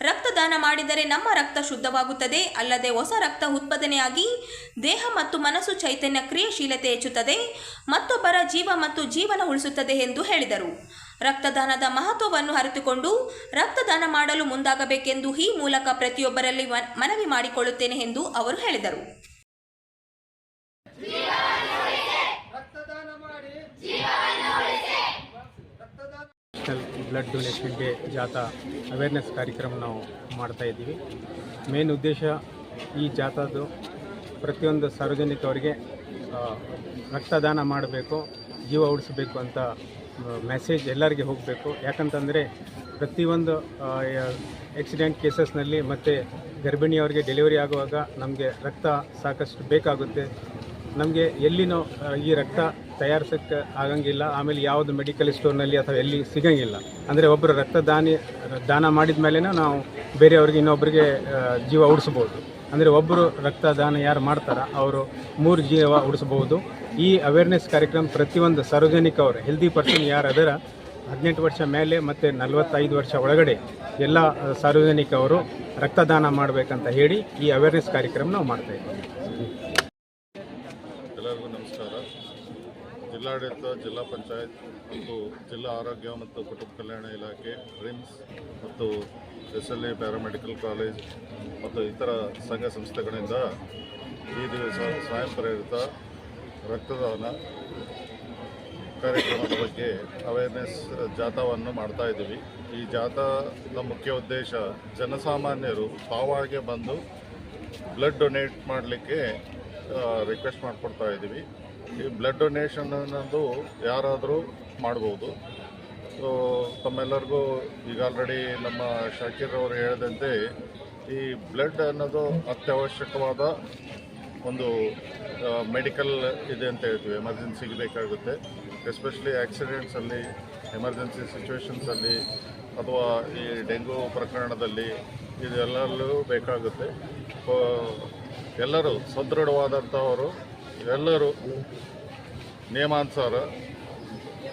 ರಕ್ತದಾನ ಮಾಡಿದರೆ ನಮ್ಮ ರಕ್ತ ಶುದ್ಧವಾಗುತ್ತದೆ. ಅಲ್ಲದೆ ಹೊಸ ರಕ್ತ ಉತ್ಪಾದನೆಯಾಗಿ ದೇಹ ಮತ್ತು ಮನಸ್ಸು ಚೈತನ್ಯ ಕ್ರಿಯಾಶೀಲತೆ ಹೆಚ್ಚುತ್ತದೆ. ಮತ್ತೊಬ್ಬರ ಜೀವ ಮತ್ತು ಜೀವನ ಉಳಿಸುತ್ತದೆ ಎಂದು ಹೇಳಿದರು. ರಕ್ತದಾನದ ಮಹತ್ವವನ್ನು ಅರಿತುಕೊಂಡು ರಕ್ತದಾನ ಮಾಡಲು ಮುಂದಾಗಬೇಕೆಂದು ಈ ಮೂಲಕ ಪ್ರತಿಯೊಬ್ಬರಲ್ಲಿ ಮನವಿ ಮಾಡಿಕೊಳ್ಳುತ್ತೇನೆ ಎಂದು ಅವರು ಹೇಳಿದರು. ಬ್ಲಡ್ ಡೊನೇಷನ್ ಡೇ ಜಾಥಾ ಅವೇರ್ನೆಸ್ ಕಾರ್ಯಕ್ರಮ ನಾವು ಮಾಡ್ತಾ ಇದ್ದೀವಿ. ಮೇನ್ ಉದ್ದೇಶ ಈ ಜಾಥಾದು ಪ್ರತಿಯೊಂದು ಸಾರ್ವಜನಿಕವರಿಗೆ ರಕ್ತದಾನ ಮಾಡಬೇಕು ಜೀವ ಉಳಿಸಬೇಕು ಅಂತ ಮೆಸೇಜ್ ಎಲ್ಲರಿಗೆ ಹೋಗಬೇಕು. ಯಾಕಂತಂದರೆ ಪ್ರತಿಯೊಂದು ಆಕ್ಸಿಡೆಂಟ್ ಕೇಸಸ್ನಲ್ಲಿ ಮತ್ತು ಗರ್ಭಿಣಿಯವರಿಗೆ ಡೆಲಿವರಿ ಆಗುವಾಗ ನಮಗೆ ರಕ್ತ ಸಾಕಷ್ಟು ಬೇಕಾಗುತ್ತೆ. ನಮಗೆ ಎಲ್ಲಿನೂ ಈ ರಕ್ತ ತಯಾರಿಸೋಕ್ಕೆ ಆಗಂಗಿಲ್ಲ. ಆಮೇಲೆ ಯಾವುದು ಮೆಡಿಕಲ್ ಸ್ಟೋರ್ನಲ್ಲಿ ಅಥವಾ ಎಲ್ಲಿ ಸಿಗಂಗಿಲ್ಲ. ಅಂದರೆ ಒಬ್ಬರು ರಕ್ತದಾನಿ, ದಾನ ಮಾಡಿದ ಮೇಲೇ ನಾವು ಬೇರೆಯವ್ರಿಗೆ ಇನ್ನೊಬ್ಬರಿಗೆ ಜೀವ ಉಳಿಸ್ಬೋದು ಅಂದರೆ ಒಬ್ಬರು ರಕ್ತದಾನ ಯಾರು ಮಾಡ್ತಾರ, ಅವರು ಮೂರು ಜೀವ ಉಳಿಸ್ಬೋದು ಈ ಅವೇರ್ನೆಸ್ ಕಾರ್ಯಕ್ರಮ ಪ್ರತಿಯೊಂದು ಸಾರ್ವಜನಿಕವರು ಹೆಲ್ದಿ ಪರ್ಸನ್ ಯಾರು ಅದರ ಹದಿನೆಂಟು ವರ್ಷ ಮೇಲೆ ಮತ್ತು ನಲವತ್ತೈದು ವರ್ಷ ಒಳಗಡೆ ಎಲ್ಲ ಸಾರ್ವಜನಿಕವರು ರಕ್ತದಾನ ಮಾಡಬೇಕಂತ ಹೇಳಿ ಈ ಅವೇರ್ನೆಸ್ ಕಾರ್ಯಕ್ರಮ ನಾವು ಮಾಡ್ತಾ ಇದ್ದೀವಿ. ಎಲ್ಲರಿಗೂ ನಮಸ್ಕಾರ. ಜಿಲ್ಲಾಡಳಿತ, ಜಿಲ್ಲಾ ಪಂಚಾಯತ್ ಮತ್ತು ಜಿಲ್ಲಾ ಆರೋಗ್ಯ ಮತ್ತು ಕುಟುಂಬ ಕಲ್ಯಾಣ ಇಲಾಖೆ ರಿಮ್ಸ್ ಮತ್ತು S L A, paramedical college ಮತ್ತು ಇತರ ಸಂಘ ಸಂಸ್ಥೆಗಳಿಂದ ಈ ದಿವಸ ಸ್ವಯಂ ಪ್ರೇರಿತ ರಕ್ತದಾನ ಕಾರ್ಯಕ್ರಮದ ಬಗ್ಗೆ ಅವೇರ್ನೆಸ್ ಜಾಥಾವನ್ನು ಮಾಡ್ತಾ ಇದ್ದೀವಿ. ಈ ಜಾಥಾದ ಮುಖ್ಯ ಉದ್ದೇಶ ಜನಸಾಮಾನ್ಯರು ತಾವಾಗೆ ಬಂದು ಬ್ಲಡ್ ಡೊನೇಟ್ ಮಾಡಲಿಕ್ಕೆ ರಿಕ್ವೆಸ್ಟ್ ಮಾಡಿಕೊಡ್ತಾ ಇದ್ದೀವಿ. ಈ ಬ್ಲಡ್ ಡೊನೇಷನ್ ಅನ್ನೋದು ಯಾರಾದರೂ ಮಾಡ್ಬೋದು. ಸೊ, ತಮ್ಮೆಲ್ಲರಿಗೂ ಈಗ ಆಲ್ರೆಡಿ ನಮ್ಮ ಶಾಕಿರ್ ಅವರು ಹೇಳಿದಂತೆ ಈ ಬ್ಲಡ್ ಅನ್ನೋದು ಅತ್ಯವಶ್ಯಕವಾದ ಒಂದು ಮೆಡಿಕಲ್ ಇದೆ ಅಂತ ಹೇಳ್ತೀವಿ. ಎಮರ್ಜೆನ್ಸಿಗೆ ಬೇಕಾಗುತ್ತೆ. ಎಸ್ಪೆಷಲಿ ಆಕ್ಸಿಡೆಂಟ್ಸಲ್ಲಿ ಎಮರ್ಜೆನ್ಸಿ ಸಿಚುವೇಷನ್ಸಲ್ಲಿ ಅಥವಾ ಈ ಡೆಂಗು ಪ್ರಕರಣದಲ್ಲಿ ಇದೆಲ್ಲಲ್ಲೂ ಬೇಕಾಗುತ್ತೆ. ಎಲ್ಲರೂ ಸದೃಢವಾದಂಥವರು ಎಲ್ಲರೂ ನಿಯಮಾನುಸಾರ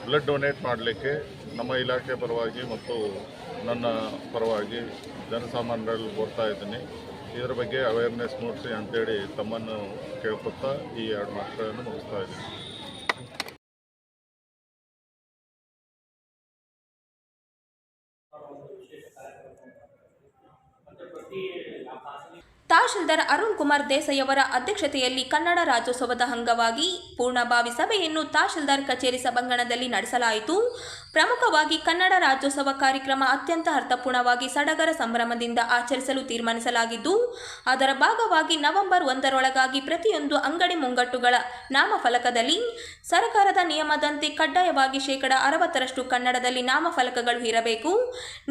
ಬ್ಲಡ್ ಡೊನೇಟ್ ಮಾಡಲಿಕ್ಕೆ ನಮ್ಮ ಇಲಾಖೆ ಪರವಾಗಿ ಮತ್ತು ನನ್ನ ಪರವಾಗಿ ಜನಸಾಮಾನ್ಯರಲ್ಲಿ ಬರ್ತಾ ಇದ್ದೀನಿ. ಇದರ ಬಗ್ಗೆ ಅವೇರ್ನೆಸ್ ಮೂಡಿಸಿ ಅಂತೇಳಿ ತಮ್ಮನ್ನು ಕೇಳ್ಕೊತಾ ಈ ಎರಡು ಮಾತುಗಳನ್ನು ಮುಗಿಸ್ತಾ ಇದ್ದೀನಿ. ತಹಶೀಲ್ದಾರ್ ಅರುಣ್ ಕುಮಾರ್ ದೇಸಾಯಿ ಅವರ ಅಧ್ಯಕ್ಷತೆಯಲ್ಲಿ ಕನ್ನಡ ರಾಜ್ಯೋತ್ಸವದ ಅಂಗವಾಗಿ ಪೂರ್ಣಭಾವಿ ಸಭೆಯನ್ನು ತಹಶೀಲ್ದಾರ್ ಕಚೇರಿ ಸಭಾಂಗಣದಲ್ಲಿ ನಡೆಸಲಾಯಿತು. ಪ್ರಮುಖವಾಗಿ ಕನ್ನಡ ರಾಜ್ಯೋತ್ಸವ ಕಾರ್ಯಕ್ರಮ ಅತ್ಯಂತ ಅರ್ಥಪೂರ್ಣವಾಗಿ ಸಡಗರ ಸಂಭ್ರಮದಿಂದ ಆಚರಿಸಲು ತೀರ್ಮಾನಿಸಲಾಗಿದ್ದು, ಅದರ ಭಾಗವಾಗಿ ನವೆಂಬರ್ ಒಂದರೊಳಗಾಗಿ ಪ್ರತಿಯೊಂದು ಅಂಗಡಿ ಮುಂಗಟ್ಟುಗಳ ನಾಮಫಲಕದಲ್ಲಿ ಸರ್ಕಾರದ ನಿಯಮದಂತೆ ಕಡ್ಡಾಯವಾಗಿ ಶೇಕಡ ಅರವತ್ತರಷ್ಟು ಕನ್ನಡದಲ್ಲಿ ನಾಮಫಲಕಗಳು ಇರಬೇಕು.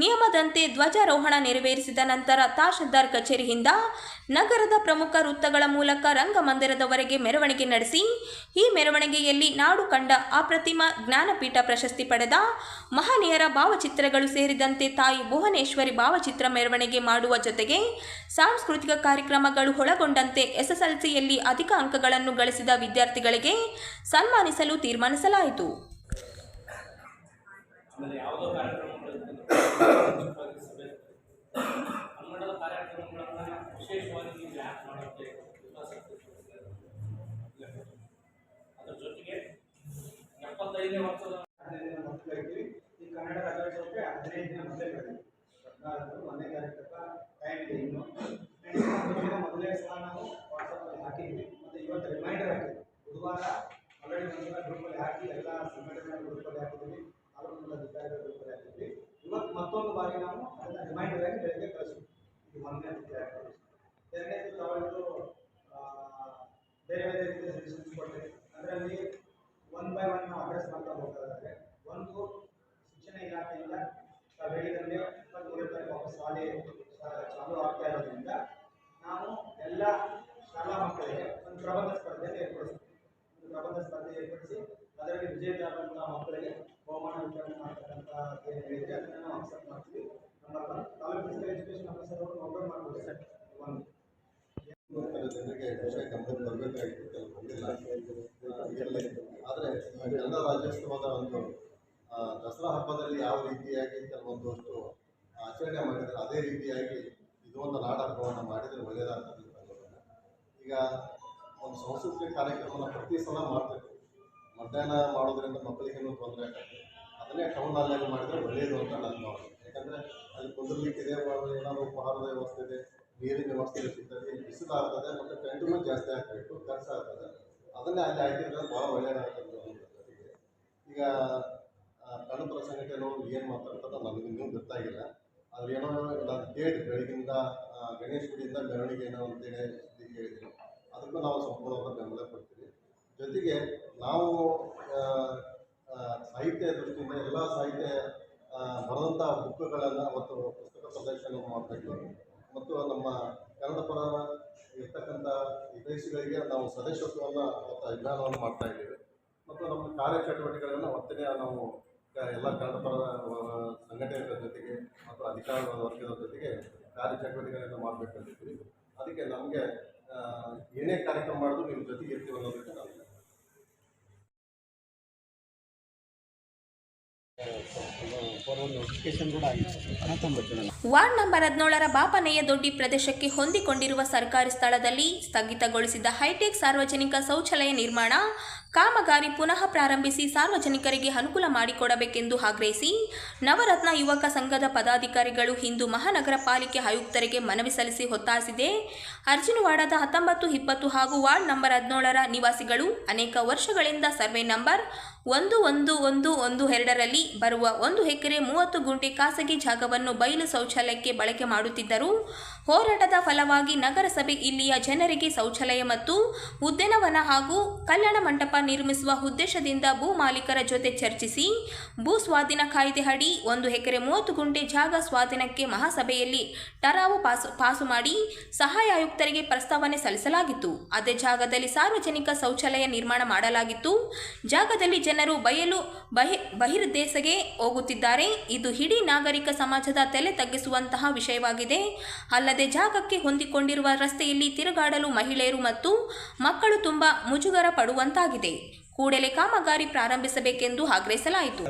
ನಿಯಮದಂತೆ ಧ್ವಜಾರೋಹಣ ನೆರವೇರಿಸಿದ ನಂತರ ತಹಶೀಲ್ದಾರ್ ಕಚೇರಿಯಿಂದ ನಗರದ ಪ್ರಮುಖ ವೃತ್ತಗಳ ಮೂಲಕ ರಂಗಮಂದಿರದವರೆಗೆ ಮೆರವಣಿಗೆ ನಡೆಸಿ, ಈ ಮೆರವಣಿಗೆಯಲ್ಲಿ ನಾಡು ಕಂಡ ಅಪ್ರತಿಮ ಜ್ಞಾನಪೀಠ ಪ್ರಶಸ್ತಿ ಪಡೆದ ಮಹನೀಯರ ಭಾವಚಿತ್ರಗಳು ಸೇರಿದಂತೆ ತಾಯಿ ಭುವನೇಶ್ವರಿ ಭಾವಚಿತ್ರ ಮೆರವಣಿಗೆ ಮಾಡುವ ಜೊತೆಗೆ ಸಾಂಸ್ಕೃತಿಕ ಕಾರ್ಯಕ್ರಮಗಳು ಒಳಗೊಂಡಂತೆ ಎಸ್ಎಸ್ಎಲ್ಸಿಯಲ್ಲಿ ಅಧಿಕ ಅಂಕಗಳನ್ನು ಗಳಿಸಿದ ವಿದ್ಯಾರ್ಥಿಗಳಿಗೆ ಸನ್ಮಾನಿಸಲು ತೀರ್ಮಾನಿಸಲಾಯಿತು. ಈ ಕನ್ನಡ ರಾಜ್ಯೋತ್ಸವಕ್ಕೆ ಹದಿನೈದು ದಿನ ಮೊದಲೇ ಕರೆದಿದ್ವಿ ಹದಿನಾಲ್ಕು ಒಂದನೇ ತಾರೀಕು ತನಕ ಟೈಮ್ ಇದೆ ಇನ್ನು. ಜನರಿಗೆ ವಿಷಯ ಕಂಪ್ಲೇಂಟ್ ಬರಬೇಕಾಗಿತ್ತು ಕೆಲವು ಬಂದಿಲ್ಲ ಆದರೆ ಎಲ್ಲ ರಾಜ್ಯೋತ್ಸವದ ಒಂದು ದಸರಾ ಹಬ್ಬದಲ್ಲಿ ಯಾವ ರೀತಿಯಾಗಿ ಕೆಲವೊಂದಷ್ಟು ಆಚರಣೆ ಮಾಡಿದರೆ ಅದೇ ರೀತಿಯಾಗಿ ಇದೊಂದು ನಾಡಹಬ್ಬವನ್ನು ಮಾಡಿದರೆ ಒಳ್ಳೆಯದಾಗ್ತದೆ ಈಗ ಒಂದು ಸಾಂಸ್ಕೃತಿಕ ಕಾರ್ಯಕ್ರಮನ ಪ್ರತಿ ಸಲ ಮಾಡ್ತಿರ್ತೀವಿ ಮಧ್ಯಾಹ್ನ ಮಾಡೋದ್ರಿಂದ ಮಕ್ಕಳಿಗೇನು ತೊಂದರೆ ಆಗುತ್ತೆ ಅದನ್ನೇ ಟೌನ್ ಹಾಲಾಗಿ ಮಾಡಿದರೆ ಒಳ್ಳೆಯದು ಅಂತ ನಾನು ಭಾವನೆ. ಯಾಕಂದರೆ ಅಲ್ಲಿ ಕುಂದಿರ್ಲಿಕ್ಕಿದೆ ಏನಾದರೂ ಉಪಹಾರದ ವ್ಯವಸ್ಥೆ ಇದೆ. ನೀರಿನ ವ್ಯವಸ್ಥೆ ಸಿಗ್ತದೆ ಬಿಸಿಲು ಆಗ್ತದೆ ಮತ್ತು ಟೆಂಟ್ಗಳು ಜಾಸ್ತಿ ಆಗಬೇಕು ಖರ್ಚು ಆಗ್ತದೆ. ಅದನ್ನೇ ಅಲ್ಲಿ ಹಾಕಿದ್ರೆ ಭಾಳ ಒಳ್ಳೆಯದಾಗ್ತದೆ ಈಗ ಕಣ್ಣು ಪ್ರಸಂಗಕ್ಕೆ ಏನು ಮಾತಾಡ್ತಾರೆ ನನಗೆ ಇನ್ನೂ ಗೊತ್ತಾಗಿಲ್ಲ. ಆದರೆ ಏನೋ ನಾನು ಕೇಳಿದೆ, ಬೆಳಗಿಂದ ಗಣೇಶ ಗುಡಿಯಿಂದ ಮೆರವಣಿಗೆ ಏನೋ ಅಂತೇಳಿ ಸುದ್ದಿ ಹೇಳಿದ್ರು. ಅದಕ್ಕೂ ನಾವು ಸಂಪೂರ್ಣವಾದ ಬೆಂಬಲ ಕೊಡ್ತೀವಿ. ಜೊತೆಗೆ ನಾವು ಸಾಹಿತ್ಯ ದೃಷ್ಟಿಯಿಂದ ಎಲ್ಲ ಸಾಹಿತ್ಯ ಬರೆದಂಥ ಬುಕ್ಗಳನ್ನು ಮತ್ತು ಪುಸ್ತಕ ಪ್ರದರ್ಶನ ಮಾಡಬೇಕು ಮತ್ತು ನಮ್ಮ ಕನ್ನಡ ಪರ ಇರ್ತಕ್ಕಂಥ ಹಿತೈಷಿಗಳಿಗೆ ನಾವು ಸದಸ್ಯತ್ವವನ್ನು ಮತ್ತು ಅಭಿಯಾನವನ್ನು ಮಾಡ್ತಾ ಇದ್ದೇವೆ. ಮತ್ತು ನಮ್ಮ ಕಾರ್ಯಚಟುವಟಿಕೆಗಳನ್ನು ಒತ್ತನೆ ನಾವು ಎಲ್ಲ ಕನ್ನಡ ಪರ ಸಂಘಟನೆಗಳ ಜೊತೆಗೆ ಮತ್ತು ಅಧಿಕಾರ ವರ್ಗದ ಜೊತೆಗೆ ಕಾರ್ಯಚಟುವಟಿಕೆಗಳನ್ನು ಮಾಡಬೇಕಂತಿದ್ದೀವಿ ಅದಕ್ಕೆ ನಮಗೆ ಏನೇ ಕಾರ್ಯಕ್ರಮ ಮಾಡಿದ್ರು ನಿಮ್ಮ ಜೊತೆಗೆ ಇರ್ತೀವಿ ಅನ್ನೋದಕ್ಕೆ ನಾವು ವಾರ್ಡ್ ನಂಬರ್ ಹದಿನೇಳರ ಬಾಪನೆಯ ದೊಡ್ಡಿ ಪ್ರದೇಶಕ್ಕೆ ಹೊಂದಿಕೊಂಡಿರುವ ಸರ್ಕಾರಿ ಸ್ಥಳದಲ್ಲಿ ಸ್ಥಗಿತಗೊಳಿಸಿದ ಹೈಟೆಕ್ ಸಾರ್ವಜನಿಕ ಶೌಚಾಲಯ ನಿರ್ಮಾಣ ಕಾಮಗಾರಿ ಪುನಃ ಪ್ರಾರಂಭಿಸಿ ಸಾರ್ವಜನಿಕರಿಗೆ ಅನುಕೂಲ ಮಾಡಿಕೊಡಬೇಕೆಂದು ಆಗ್ರಹಿಸಿ ನವರತ್ನ ಯುವಕ ಸಂಘದ ಪದಾಧಿಕಾರಿಗಳು ಹಿಂದೂ ಮಹಾನಗರ ಪಾಲಿಕೆ ಆಯುಕ್ತರಿಗೆ ಮನವಿ ಸಲ್ಲಿಸಿ ಒತ್ತಾಯಿಸಿದೆ. ಅರ್ಜುನವಾಡದ ಹತ್ತೊಂಬತ್ತು, ಇಪ್ಪತ್ತು ಹಾಗೂ ವಾರ್ಡ್ ನಂಬರ್ ಹದಿನೇಳರ ನಿವಾಸಿಗಳು ಅನೇಕ ವರ್ಷಗಳಿಂದ ಸರ್ವೆ ನಂಬರ್ ಒಂದು ಒಂದು ಒಂದು ಒಂದು ಎರಡರಲ್ಲಿ ಬರುವ ಒಂದು ಎಕರೆ ಮೂವತ್ತು ಗುಂಟೆ ಖಾಸಗಿ ಜಾಗವನ್ನು ಬಯಲು ಶೌಚಾಲಯಕ್ಕೆ ಬಳಕೆ ಮಾಡುತ್ತಿದ್ದರು. ಹೋರಾಟದ ಫಲವಾಗಿ ನಗರಸಭೆ ಇಲ್ಲಿಯ ಜನರಿಗೆ ಶೌಚಾಲಯ ಮತ್ತು ಉದ್ಯಾನವನ ಹಾಗೂ ಕಲ್ಯಾಣ ಮಂಟಪ ನಿರ್ಮಿಸುವ ಉದ್ದೇಶದಿಂದ ಭೂ ಮಾಲೀಕರ ಜೊತೆ ಚರ್ಚಿಸಿ, ಭೂ ಸ್ವಾಧೀನ ಕಾಯ್ದೆ ಅಡಿ ಒಂದು ಎಕರೆ ಮೂವತ್ತು ಗುಂಟೆ ಜಾಗ ಸ್ವಾಧೀನಕ್ಕೆ ಮಹಾಸಭೆಯಲ್ಲಿ ಟರಾವು ಪಾಸು ಪಾಸು ಮಾಡಿ ಸಹಾಯ ಆಯುಕ್ತರಿಗೆ ಪ್ರಸ್ತಾವನೆ ಸಲ್ಲಿಸಲಾಗಿತ್ತು. ಅದೇ ಜಾಗದಲ್ಲಿ ಸಾರ್ವಜನಿಕ ಶೌಚಾಲಯ ನಿರ್ಮಾಣ ಮಾಡಲಾಗಿತ್ತು. ಜಾಗದಲ್ಲಿ ಜನರು ಬಯಲು, ಬಹಿ ಬಹಿರ್ದೇಶಗೆ ಹೋಗುತ್ತಿದ್ದಾರೆ. ಇದು ಇಡೀ ನಾಗರಿಕ ಸಮಾಜದ ತಲೆ ತಗ್ಗಿಸುವಂತಹ ವಿಷಯವಾಗಿದೆ. ಅಲ್ಲದೆ ಜಾಗಕ್ಕೆ ಹೊಂದಿಕೊಂಡಿರುವ ರಸ್ತೆಯಲ್ಲಿ ತಿರುಗಾಡಲು ಮಹಿಳೆಯರು ಮತ್ತು ಮಕ್ಕಳು ತುಂಬಾ ಮುಜುಗರ ಪಡುವಂತಾಗಿದೆ. ಕೂಡಲೇ ಕಾಮಗಾರಿ ಪ್ರಾರಂಭಿಸಬೇಕೆಂದು ಆಗ್ರಹಿಸಲಾಯಿತು.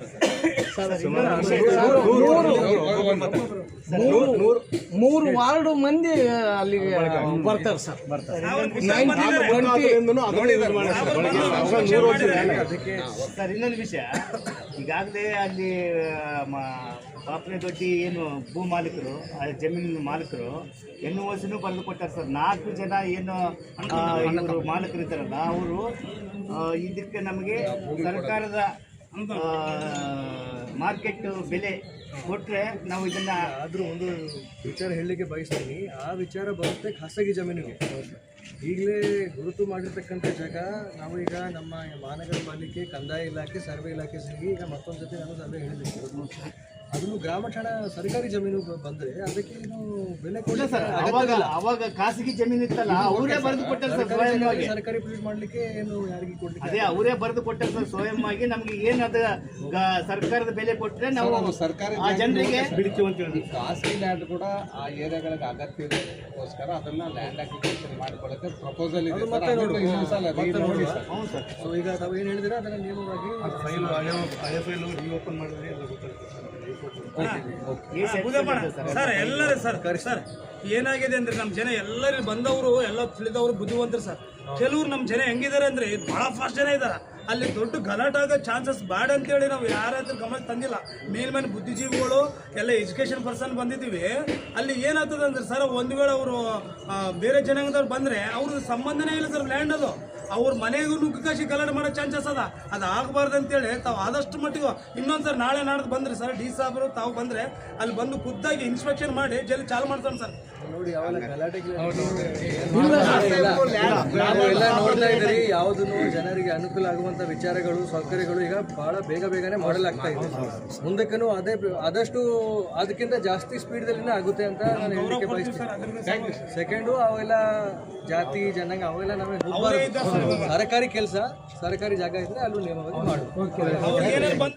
ಮೂರು ವಾರ್ಡ್ ಮಂದಿ ಅಲ್ಲಿಗೆ ಬರ್ತಾರೆ ಸರ್. ಬರ್ತಾರೆ ಸರ್ ಇನ್ನೊಂದು ವಿಷಯ. ಈಗಾಗಲೇ ಅಲ್ಲಿ ಪಾಪನೆ ದೊಡ್ಡಿ ಏನು ಭೂ ಮಾಲೀಕರು, ಆ ಜಮೀನಿನ ಮಾಲೀಕರು ಎನ್ ಓಸಿನೂ ಬರೆದು ಕೊಟ್ಟಾರೆ ಸರ್. ನಾಲ್ಕು ಜನ ಏನು ಮಾಲೀಕರು ಇದ್ದಾರಲ್ಲ ಅವರು ಇದಕ್ಕೆ ನಮಗೆ ಸರ್ಕಾರದ ಮಾರ್ಕೆಟ್ ಬೆಲೆ ಕೊಟ್ಟರೆ ನಾವು ಇದನ್ನ ಆದರೂ ಒಂದು ವಿಚಾರ ಹೇಳಲಿಕ್ಕೆ ಬಯಸ್ತೀನಿ. ಆ ವಿಚಾರ ಬರುತ್ತೆ ಖಾಸಗಿ ಜಮೀನಿಗೆ. ಈಗಲೇ ಗುರುತು ಮಾಡಿರ್ತಕ್ಕಂಥ ಜಾಗ, ನಾವು ಈಗ ನಮ್ಮ ಮಹಾನಗರ ಪಾಲಿಕೆ, ಕಂದಾಯ ಇಲಾಖೆ, ಸರ್ವೆ ಇಲಾಖೆ ಸೇರಿ ಈಗ ಮತ್ತೊಂದು ಜೊತೆ ನಾನು ಸರ್ವೆ ಹೇಳಿದ್ದೀನಿ ಅದನ್ನು ಗ್ರಾಮ ಠಾಣಾ ಸರ್ಕಾರಿ ಜಮೀನು ಬಂದ್ರೆ ಅದಕ್ಕೆ ಏನು ಬೆಲೆ ಕೊಡಲ್ಲ ಸರ್ ಅವಾಗ ಅವಾಗ ಖಾಸಗಿ ಜಮೀನು ಇತ್ತಲ್ಲ ಅವರೇ ಬರೆದು ಕೊಟ್ಟರು ಸರ್ ಸ್ವಯಂವಾಗಿ. ಸರ್ಕಾರಿ ಪ್ಲೇಟ್ ಮಾಡ್ಲಿಕ್ಕೆ ಏನು ಯಾರಿಗೆ ಕೊಡ್ಲಿಕ್ಕೆ ಅದೇ ಅವರೇ ಬರೆದು ಕೊಟ್ಟರು ಸರ್ ಸ್ವಯಂ ಆಗಿ ನಮ್ಗೆ ಏನಾದ ಅದ ಸರ್ಕಾರದ ಬೆಲೆ ಕೊಟ್ಟರೆ ನಾವು ಸರ್ಕಾರ ಆ ಜನರಿಗೆ ಬಿಡ್ತೀವಿ ಅಂತ ಹೇಳಿದ್ರು ಖಾಸಗಿ ಲ್ಯಾಂಡ್ ಕೂಡ ಆ ಏರಿಯಾಗಳಿಗೆ ಅಗತ್ಯ ಇದಕ್ಕೋಸ್ಕರ ಅದನ್ನ ಲ್ಯಾಂಡ್ ಅಕ್ವಿಜಿಷನ್ ಮಾಡ್ಕೊಳ್ಳೋಕೆ ಪ್ರಪೋಸಲ್ ಇದೆ ಸರ್. ನೋಡಿ. ಸರ್. ಹೌದು ಸರ್. ಸೊ ಈಗ ತಾವು ಏನು ಹೇಳಿದ್ರೆ? ಅದನ್ನ ನಿಯಮವಾಗಿ ಫೈಲ್ ಹಳೆ ಫೈಲ್ ರೀಓಪನ್ ಮಾಡಿದ್ರೆ ಎಲ್ಲ ಗೊತ್ತಾಗ್ತದೆ ಸರ್. ಎಲ್ಲರ ಸರ್ ಸರ್. ಏನಾಗಿದೆ ಅಂದ್ರೆ ನಮ್ಮ ಜನ ಎಲ್ಲರೂ ಬಂದವರು ಎಲ್ಲ ತಿಳಿದವರು ಬುದ್ಧಿವಂತರು ಸರ್. ಕೆಲವ್ರು ನಮ್ಮ ಜನ ಹೆಂಗಿದ್ದಾರೆ ಅಂದ್ರೆ ಬಹಳ ಫಾಸ್ಟ್ ಜನ ಇದ್ದಾರೆ. ಅಲ್ಲಿ ದೊಡ್ಡ ಗಲಾಟೆ ಆಗೋ ಚಾನ್ಸಸ್ ಬ್ಯಾಡ್ ಅಂತೇಳಿ ನಾವು ಯಾರಾದ್ರೂ ಗಮನ ತಂದಿಲ್ಲ. ಮೇಲ್ಮೇಲೆ ಬುದ್ಧಿಜೀವಿಗಳು, ಎಲ್ಲ ಎಜುಕೇಷನ್ ಪರ್ಸನ್ ಬಂದಿದ್ದೀವಿ. ಅಲ್ಲಿ ಏನಾಗ್ತದೆ ಅಂದ್ರೆ ಸರ್, ಒಂದು ವೇಳೆ ಅವರು ಬೇರೆ ಜನಾಂಗದವ್ರು ಬಂದರೆ ಅವ್ರದ್ದು ಸಂಬಂಧನೇ ಇಲ್ಲ ಸರ್ ಲ್ಯಾಂಡ್ ಅದು ಅವ್ರ ಮನೆಗೂ ನುಗ್ಗಕಾಶಿ ಗಲಾಟೆ ಮಾಡೋ ಚಾನ್ಸಸ್ ಅದ. ಅದು ಆಗಬಾರ್ದು ಅಂತೇಳಿ ತಾವು ಆದಷ್ಟು ಮಟ್ಟಿಗೆ ಇನ್ನೊಂದು ಸರ್ ನಾಳೆ ನಾಡ್ದು ಬಂದ್ರೆ ಸರ್, ಡಿ ಸಾಬ್ರು ತಾವು ಬಂದರೆ ಅಲ್ಲಿ ಬಂದು ಖುದ್ದಾಗಿ ಇನ್ಸ್ಪೆಕ್ಷನ್ ಮಾಡಿ ಜಲ್ಲಿ ಚಾಲು ಮಾಡ್ತಾನೆ ಸರ್. ನೋಡಿ ಅವೆಲ್ಲ ಗಲಾಟೆಗೆ ಎಲ್ಲ ನೋಡ್ತಾ ಇದ್ದೀರಿ ಯಾವುದನ್ನು ಜನರಿಗೆ ಅನುಕೂಲ ಆಗುವಂತ ವಿಚಾರಗಳು ಸೌಕರ್ಯಗಳು ಈಗ ಬಹಳ ಬೇಗ ಬೇಗನೆ ಮಾಡಲಾಗ್ತಾ ಇದೆ. ಮುಂದಕ್ಕೂ ಅದೇ ಆದಷ್ಟು ಅದಕ್ಕಿಂತ ಜಾಸ್ತಿ ಸ್ಪೀಡ್ದಲ್ಲಿನೇ ಆಗುತ್ತೆ ಅಂತ ನಾನು ಹೇಳಲಿಕ್ಕೆ ಬಯಸ್ತೀನಿ. ಸೆಕೆಂಡು ಅವೆಲ್ಲ ಜಾತಿ ಜನಾಂಗ ಅವೆಲ್ಲ ನಮಗೆ. ಸರ್ಕಾರಿ ಕೆಲಸ ಸರ್ಕಾರಿ ಜಾಗ ಇದ್ರೆ ಅಲ್ಲೂ ನಿಯಮವಾಗಿ ಬಂದ್